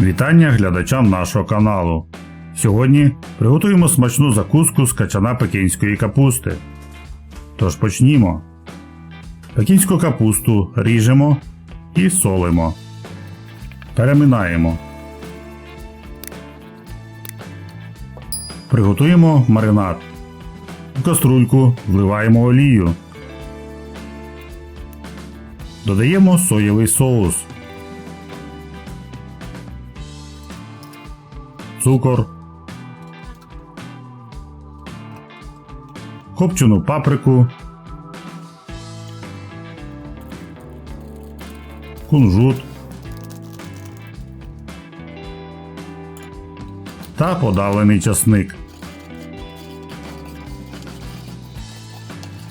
Вітання глядачам нашого каналу. Сьогодні приготуємо смачну закуску з качана пекінської капусти. Тож почнімо. Пекінську капусту ріжемо і солимо. Переминаємо. Приготуємо маринад. В каструльку вливаємо олію. Додаємо соєвий соус. Цукор. Копчену паприку. Кунжут. Та подавлений часник.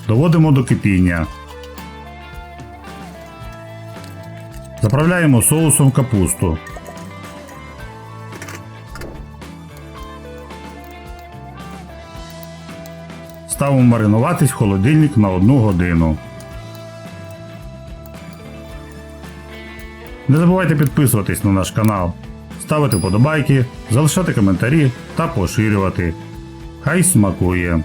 Доводимо до кипіння. Заправляємо соусом капусту. Ставимо маринуватись в холодильник на 1 годину. Не забувайте підписуватись на наш канал, ставити вподобайки, залишати коментарі та поширювати. Хай смакує!